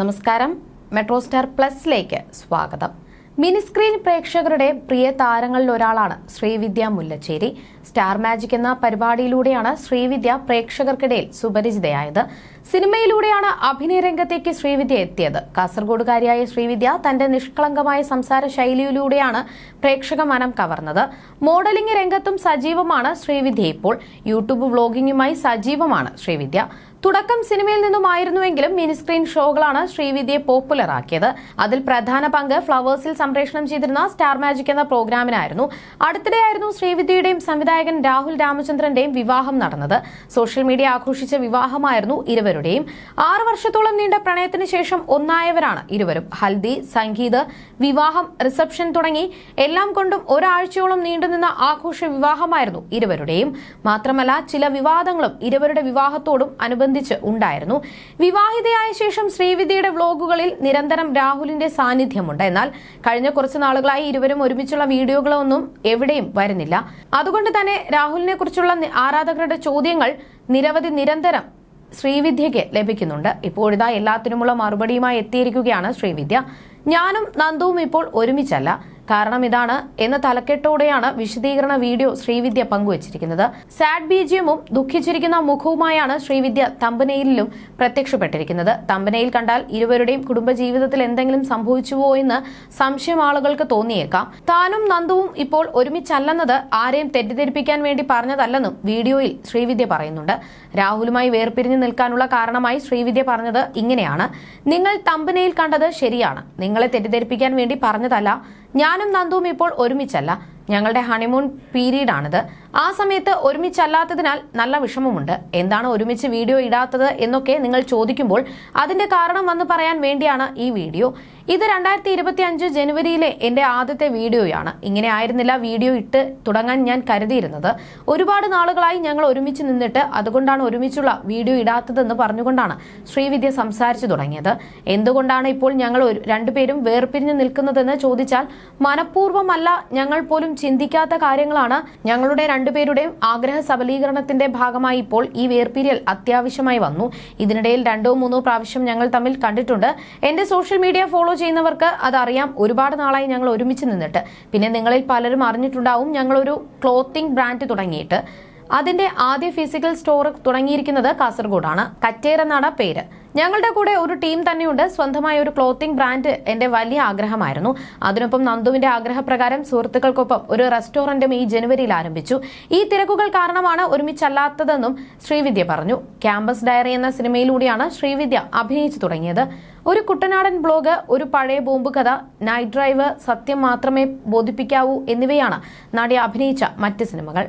നമസ്കാരം. Metro star പ്ലസിലേക്ക് സ്വാഗതം. Mini screen പ്രേക്ഷകരുടെ പ്രിയ താരങ്ങളിൽ ഒരാളാണ് ശ്രീവിദ്യ മുല്ലച്ചേരി. സ്റ്റാർ മാജിക് എന്ന പരിപാടിയിലൂടെയാണ് ശ്രീവിദ്യ പ്രേക്ഷകർക്കിടയിൽ സുപരിചിതയായത്. സിനിമയിലൂടെയാണ് അഭിനയ രംഗത്തേക്ക് ശ്രീവിദ്യ എത്തിയത്. കാസർഗോഡുകാരിയായ ശ്രീവിദ്യ തന്റെ നിഷ്കളങ്കമായ സംസാര ശൈലിയിലൂടെയാണ് പ്രേക്ഷക മനം കവർന്നത്. മോഡലിംഗ് രംഗത്തും സജീവമാണ് ശ്രീവിദ്യ ഇപ്പോൾ. യൂട്യൂബ് വ്ളോഗിംഗുമായി സജീവമാണ് ശ്രീവിദ്യ. തുടക്കം സിനിമയിൽ നിന്നുമായിരുന്നുവെങ്കിലും മിനി സ്ക്രീൻ ഷോകളാണ് ശ്രീവിദ്യയെ പോപ്പുലർ ആക്കിയത് അതിൽ പ്രധാന പങ്ക് ഫ്ലവേഴ്സിൽ സംപ്രേഷണം ചെയ്തിരുന്ന സ്റ്റാർ മാജിക് എന്ന പ്രോഗ്രാമിനായിരുന്നു. അടുത്തിടെയായിരുന്നു ശ്രീവിദ്യയുടെയും സംവിധായകൻ രാഹുൽ രാമചന്ദ്രന്റെയും വിവാഹം നടന്നത്. സോഷ്യൽ മീഡിയ ആഘോഷിച്ച വിവാഹമായിരുന്നു ഇരുവരുടെയും. ആറു വർഷത്തോളം നീണ്ട പ്രണയത്തിന് ശേഷം ഒന്നായവരാണ് ഇരുവരും. ഹൽദി സംഗീത് വിവാഹം റിസപ്ഷൻ തുടങ്ങി എല്ലാം കൊണ്ടും ഒരാഴ്ചയോളം നീണ്ടുനിന്ന ആഘോഷ വിവാഹമായിരുന്നു ഇരുവരുടെയും. മാത്രമല്ല ചില വിവാദങ്ങളും ഇരുവരുടെ വിവാഹത്തോടും അനുബന്ധിച്ച് ഉണ്ടായിരുന്നു. വിവാഹിതയായ ശേഷം ശ്രീവിദ്യയുടെ വ്ലോഗുകളിൽ നിരന്തരം രാഹുലിന്റെ സാന്നിധ്യമുണ്ട്. എന്നാൽ കഴിഞ്ഞ കുറച്ച് നാളുകളായി ഇരുവരും ഒരുമിച്ചുള്ള വീഡിയോകളൊന്നും എവിടെയും വരുന്നില്ല. അതുകൊണ്ട് തന്നെ രാഹുലിനെ കുറിച്ചുള്ള ആരാധകരുടെ ചോദ്യങ്ങൾ നിരവധി നിരന്തരം ശ്രീവിദ്യയ്ക്ക് ലഭിക്കുന്നുണ്ട്. ഇപ്പോഴിതാ എല്ലാത്തിനുമുള്ള മറുപടിയുമായി എത്തിയിരിക്കുകയാണ് ശ്രീവിദ്യ. ഞാനും നന്ദുവും ഇപ്പോൾ ഒരുമിച്ചല്ല. കാരണം ഇതാണ് എന്ന തലക്കെട്ടോടെയാണ് വിശദീകരണ വീഡിയോ ശ്രീവിദ്യ പങ്കുവച്ചിരിക്കുന്നത്. സാഡ് ബീജിയമും ദുഃഖിച്ചിരിക്കുന്ന മുഖവുമായാണ് ശ്രീവിദ്യ തമ്പനയിലും പ്രത്യക്ഷപ്പെട്ടിരിക്കുന്നത്. തമ്പനയിൽ കണ്ടാൽ ഇരുവരുടെയും കുടുംബജീവിതത്തിൽ എന്തെങ്കിലും സംഭവിച്ചുവോ എന്ന് സംശയം ആളുകൾക്ക് തോന്നിയേക്കാം. താനും നന്ദുവും ഇപ്പോൾ ഒരുമിച്ചല്ലെന്നത് ആരെയും തെറ്റിദ്ധരിപ്പിക്കാൻ വേണ്ടി പറഞ്ഞതല്ലെന്നും വീഡിയോയിൽ ശ്രീവിദ്യ പറയുന്നുണ്ട്. രാഹുലുമായി വേർപിരിഞ്ഞു നിൽക്കാനുള്ള കാരണമായി ശ്രീവിദ്യ പറഞ്ഞത് ഇങ്ങനെയാണ്. നിങ്ങൾ തമ്പനയിൽ കണ്ടത് ശരിയാണ്. നിങ്ങളെ തെറ്റിദ്ധരിപ്പിക്കാൻ വേണ്ടി പറഞ്ഞതല്ല. ഞാനും നന്ദുവും ഇപ്പോൾ ഒരുമിച്ചല്ല. ഞങ്ങളുടെ ഹണിമൂൺ പീരീഡ് ആണിത്. ആ സമയത്ത് ഒരുമിച്ചല്ലാത്തതിനാൽ നല്ല വിഷമമുണ്ട്. എന്താണ് ഒരുമിച്ച് വീഡിയോ ഇടാത്തത് എന്നൊക്കെ നിങ്ങൾ ചോദിക്കുമ്പോൾ അതിന്റെ കാരണം വന്ന് പറയാൻ വേണ്ടിയാണ് ഈ വീഡിയോ. ഇത് രണ്ടായിരത്തി ഇരുപത്തി അഞ്ച് ജനുവരിയിലെ എന്റെ ആദ്യത്തെ വീഡിയോയാണ്. ഇങ്ങനെ ആയിരുന്നില്ല വീഡിയോ ഇട്ട് തുടങ്ങാൻ ഞാൻ കരുതിയിരുന്നത്. ഒരുപാട് നാളുകളായി ഞങ്ങൾ ഒരുമിച്ച് നിന്നിട്ട് അതുകൊണ്ടാണ് ഒരുമിച്ചുള്ള വീഡിയോ ഇടാത്തതെന്ന് പറഞ്ഞുകൊണ്ടാണ് ശ്രീവിദ്യ സംസാരിച്ചു തുടങ്ങിയത്. എന്തുകൊണ്ടാണ് ഇപ്പോൾ ഞങ്ങൾ രണ്ടുപേരും വേർപിരിഞ്ഞു നിൽക്കുന്നതെന്ന് ചോദിച്ചാൽ മനഃപൂർവമല്ല ഞങ്ങൾ പോലും ചിന്തിക്കാത്ത കാര്യങ്ങളാണ് ഞങ്ങളുടെ രണ്ടുപേരുടെയും ആഗ്രഹ സബലീകരണത്തിന്റെ ഭാഗമായി ഇപ്പോൾ ഈ വേർപിരിയൽ അത്യാവശ്യമായി വന്നു. ഇതിനിടയിൽ രണ്ടോ മൂന്നോ പ്രാവശ്യം ഞങ്ങൾ തമ്മിൽ കണ്ടിട്ടുണ്ട്. എന്റെ സോഷ്യൽ മീഡിയ ഫോളോ ചെയ്യുന്നവർക്ക് അതറിയാം ഒരുപാട് നാളായി ഞങ്ങൾ ഒരുമിച്ച് നിന്നിട്ട്. പിന്നെ നിങ്ങളിൽ പലരും അറിഞ്ഞിട്ടുണ്ടാവും ഞങ്ങളൊരു ക്ലോത്തിങ് ബ്രാൻഡ് തുടങ്ങിയിട്ട്. അതിന്റെ ആദ്യ ഫിസിക്കൽ സ്റ്റോർ തുടങ്ങിയിരിക്കുന്നത് കാസർഗോഡാണ്. കറ്റേർ എന്നാണ് പേര്. ഞങ്ങളുടെ കൂടെ ഒരു ടീം തന്നെയുണ്ട്. സ്വന്തമായ ഒരു ക്ലോത്തിംഗ് ബ്രാൻഡ് എന്റെ വലിയ ആഗ്രഹമായിരുന്നു. അതിനൊപ്പം നന്ദുവിന്റെ ആഗ്രഹപ്രകാരം സുഹൃത്തുക്കൾക്കൊപ്പം ഒരു റെസ്റ്റോറന്റും ഈ ജനുവരിയിൽ ആരംഭിച്ചു. ഈ തിരക്കുകൾ കാരണമാണ് ഒരുമിച്ചല്ലാത്തതെന്നും ശ്രീവിദ്യ പറഞ്ഞു. ക്യാമ്പസ് ഡയറി എന്ന സിനിമയിലൂടെയാണ് ശ്രീവിദ്യ അഭിനയിച്ചു തുടങ്ങിയത്. ഒരു കുട്ടനാടൻ ബ്ലോഗ് ഒരു പഴയ ബോംബ് കഥ നൈറ്റ് ഡ്രൈവ് സത്യം മാത്രമേ ബോധിപ്പിക്കാവൂ എന്നിവയാണ് നടി അഭിനയിച്ച മറ്റ് സിനിമകൾ.